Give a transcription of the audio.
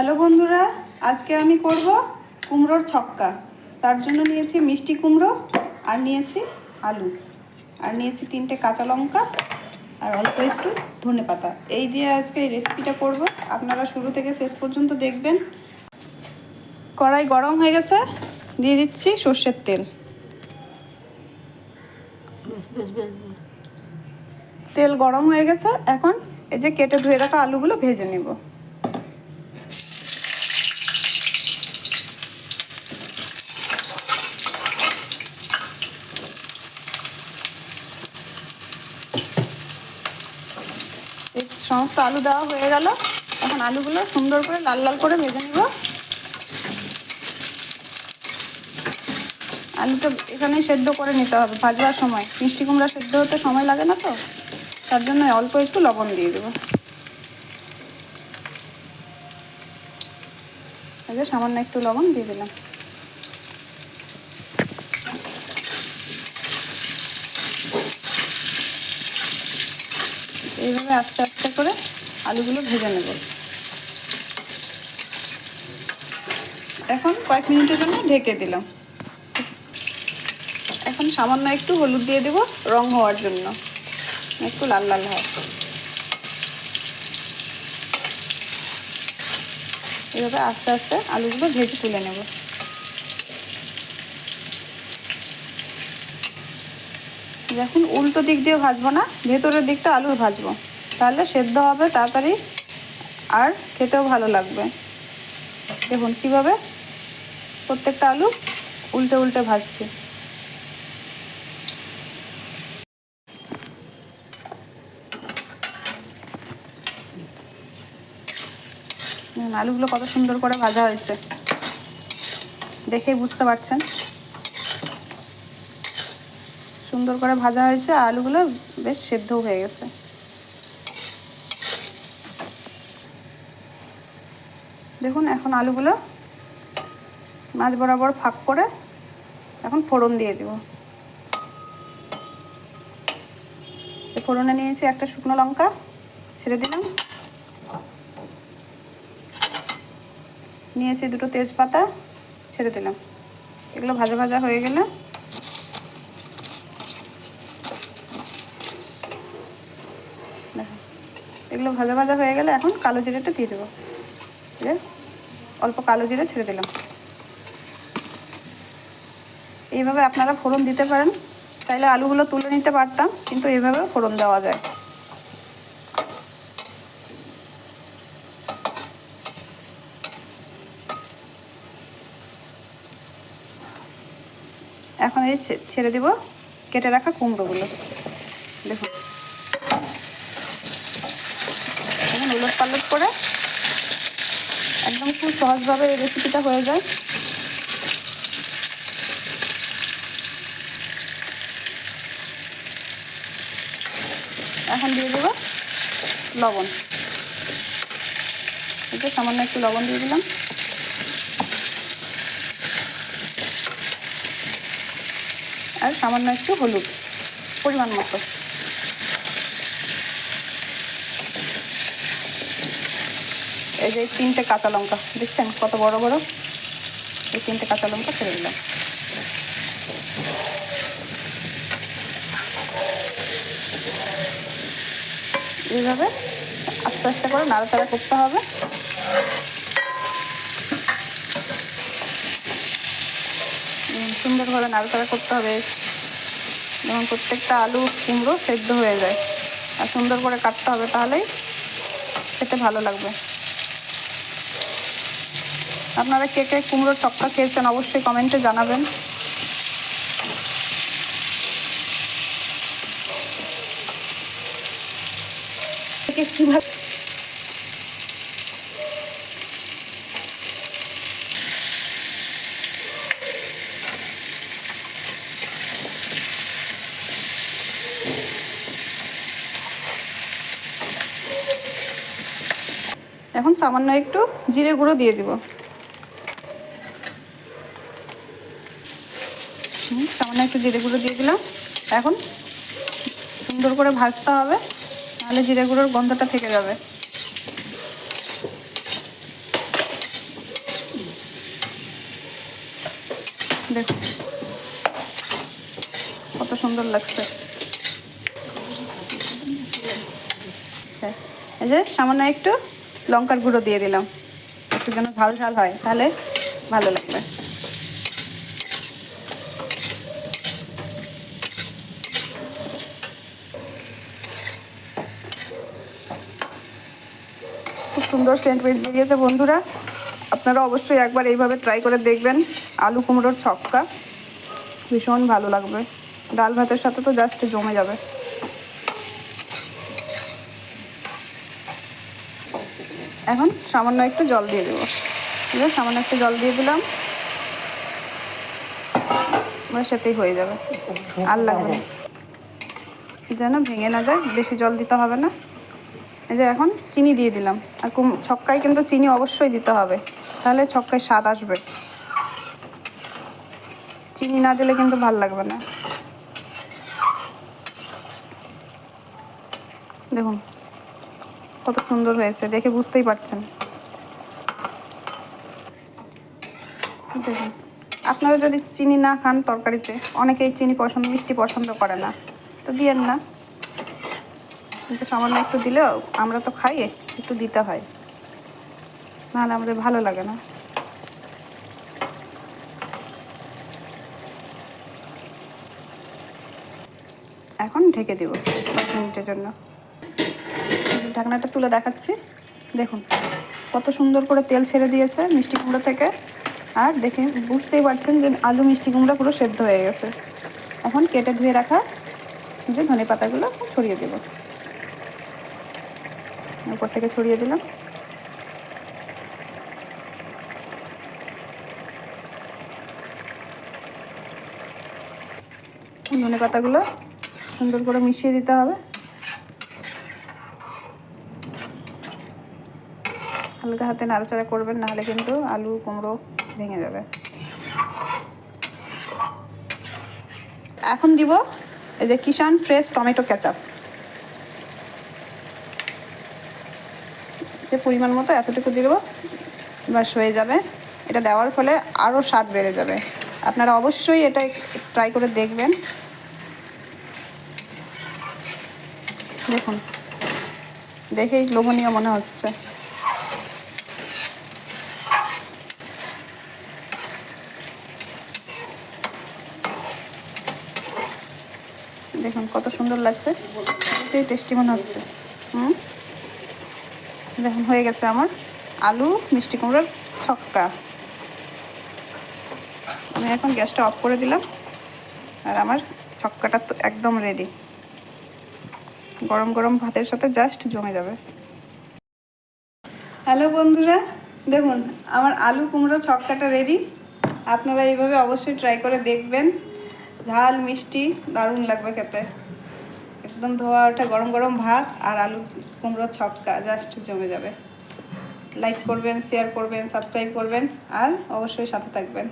Hello বন্ধুরা আজকে আমি করব কুমড়োর ছক্কা। তার জন্য নিয়েছি মিষ্টি কুমড়ো আর নিয়েছি আলু। আর নিয়েছি তিনটে কাঁচা লঙ্কা আর অল্প একটু ধনে পাতা। এই দিয়ে আজকে এই রেসিপিটা করব। আপনারা শুরু থেকে শেষ পর্যন্ত দেখবেন। কড়াই গরম হয়ে গেছে দিয়ে দিচ্ছি সর্ষের তেল। তেল গরম হয়ে গেছে এখন এই যে কেটে ধুয়ে রাখা আলুগুলো ভেজে নেব এই সমস্ত আলু দেওয়া হয়ে গেল। এখন আলুগুলো সুন্দর করে লাল লাল করে ভেজে নিব। আলুটা এখানেই সেদ্ধ করে নিতে হবে ভাজবার সময়। মিষ্টি কুমড়া সেদ্ধ হতে সময় লাগে না তো? তার জন্য অল্প একটু লবণ দিয়ে দেবো। যে সামান্য একটু লবণ দিয়ে দিলাম। এইভাবে আস্তে আস্তে করে আলুগুলো ভেজে নেব। এখন কয়েক মিনিটের জন্য ঢেকে দিলাম। এখন সামান্য একটু হলুদ দিয়ে দেব রং হওয়ার জন্য। একটু লাল লাল হয়। এভাবে আস্তে আস্তে আলুগুলো ভেজে তুলে নেব। দেখুন উল্টো দিক দিয়ে ভাজবো না, ভেতরের দিকটা আলুর ভাজবো। তাহলে সেদ্ধ হবে তাড়াতাড়ি। আর খেতেও ভালো লাগবে। দেখুন কীভাবে প্রত্যেকটা আলু উল্টে উল্টে ভাজছি। আলুগুলো কত সুন্দর করে ভাজা হয়েছে। দেখেই বুঝতে পারছেন। সুন্দর করে ভাজা হয়েছে আলুগুলো বেশ সেদ্ধও হয়ে গেছে। দেখুন, এখন আলুগুলো মাছ বরাবর ফাঁক করে এখন ফোড়ন দিয়ে দেব। ফোড়নে নিয়েছি একটা শুকনো লঙ্কা, ছেড়ে দিলাম। নিয়েছি দুটো তেজপাতা, ছেড়ে দিলাম। এগুলো ভাজা ভাজা হয়ে গেলে এগুলো ভাজা ভাজা হয়ে গেলে এখন কালো জিরেটা দিয়ে দেবো। যে অল্প কালো জিরে ছেড়ে দিলাম। এইভাবে আপনারা ফোড়ন দিতে পারেন। তাইলে আলুগুলো তুলে নিতে পারতাম, কিন্তু এইভাবে ফোড়ন দেওয়া যায়। এখন এই ছেড়ে দিব কেটে রাখা কুমড়োগুলো। দেখুন। উলট পালট করে একদম খুব সহজভাবে এই রেসিপিটা হয়ে যায়। এখন দিয়ে দেবো লবণ। এটা সামান্য একটু লবণ দিয়ে দিলাম। আর সামান্য একটু হলুদ, পরিমাণ মতো। এই যে তিনটে কাঁচা লঙ্কা, দেখছেন কত বড় বড়? এই তিনটে কাঁচা লঙ্কা ছেড়ে দিলাম। এইভাবে আস্তে আস্তে করে নাড়াচাড়া করতে হবে। সুন্দরভাবে নাড়াচাড়া করতে হবে। যেমন প্রত্যেকটা আলু, কুমড়ো সেদ্ধ হয়ে যায়। আর সুন্দর করে কাটতে হবে তাহলেই খেতে ভালো লাগবে। আপনারা কে কে কুমড়োর চক্কা খেয়েছেন অবশ্যই কমেন্টে জানাবেন। এখন সামান্য একটু জিরে গুঁড়ো দিয়ে দিব। সামান্য একটু জিরে গুঁড়ো দিয়ে দিলাম। এখন সুন্দর করে ভাজতে হবে, নাহলে জিরে গুঁড়োর গন্ধটা থেকে যাবে। দেখুন, কত সুন্দর লাগছে। হ্যাঁ, এই যে সামান্য একটু লঙ্কার গুঁড়ো দিয়ে দিলাম। একটু যেন ঝাল ঝাল হয়, তাহলে ভালো লাগবে। সুন্দর সেন্ট বেরিয়েছে বন্ধুরা। আপনারা অবশ্যই একবার এইভাবে ট্রাই করে দেখবেন। আলু কুমড়োর ছক্কা ভীষণ ভালো লাগবে। ডাল ভাতের সাথে তো জাস্ট জমে যাবে। এখন সামান্য একটু জল দিয়ে দেবো। ঠিক আছে? সামান্য একটু জল দিয়ে দিলাম। আমার সাথেই হয়ে যাবে। আর লাগবে যেন ভেঙে না যায়, বেশি জল দিতে হবে না। এই যে এখন চিনি দিয়ে দিলাম। আর কুম ছক্কায় কিন্তু চিনি অবশ্যই দিতে হবে। তাহলে ছক্কায় স্বাদ আসবে। চিনি না দিলে কিন্তু ভালো লাগবে না। দেখুন, কত সুন্দর হয়েছে, দেখে বুঝতেই পারছেন। দেখুন, আপনারা যদি চিনি না খান তরকারিতে, অনেকেই চিনি পছন্দ, মিষ্টি পছন্দ করে না। তো দিয়েন না। কিন্তু সামান্য একটু দিলেও আমরা তো খাই একটু দিতে হয়। নাহলে আমাদের ভালো লাগে না। এখন ঢেকে দেবো পাঁচ মিনিটের জন্য। ঢাকনাটা তুলে দেখাচ্ছি। দেখুন, কত সুন্দর করে তেল ছেড়ে দিয়েছে মিষ্টি কুমড়ো থেকে। আর দেখে বুঝতেই পারছেন যে আলু মিষ্টি কুমড়ো পুরো সেদ্ধ হয়ে গেছে। এখন কেটে ধুয়ে রাখা যে ধনে পাতাগুলো ছড়িয়ে দেবো। উপর থেকে ছড়িয়ে দিলাম। ধনে পাতাগুলো সুন্দর করে মিশিয়ে দিতে হবে। হালকা হাতে নাড়াচাড়া করবেন, নাহলে কিন্তু আলু, কুমড়ো ভেঙে যাবে। এখন দিব এই যে কিষান ফ্রেশ টমেটো কেচাপ। যে পরিমাণ মতো এতটুকু দেবো বাস হয়ে যাবে। এটা দেওয়ার ফলে আরও স্বাদ বেড়ে যাবে। আপনারা অবশ্যই এটা ট্রাই করে দেখবেন। দেখুন। দেখেই লোভনীয় মনে হচ্ছে। দেখুন কত সুন্দর লাগছে। টেস্টি মনে হচ্ছে। হুম? দেখুন, হয়ে গেছে আমার আলু, মিষ্টি কুমড়োর ছক্কা। আমি এখন গ্যাসটা অফ করে দিলাম আর আমার ছক্কাটা তো একদম রেডি গরম গরম ভাতের সাথে জাস্ট জমে যাবে। হ্যালো বন্ধুরা, দেখুন, আমার আলু কুমড়ো ছক্কাটা রেডি আপনারা এইভাবে অবশ্যই ট্রাই করে দেখবেন। ঝাল, মিষ্টি, দারুণ লাগবে খেতে। একদম ধোয়া ওঠা গরম গরম ভাত আর আলু কুমড়ো ছক্কা জাস্ট জমে যাবে। লাইক করবেন শেয়ার করবেন সাবস্ক্রাইব করবেন, আর অবশ্যই সাথে থাকবেন।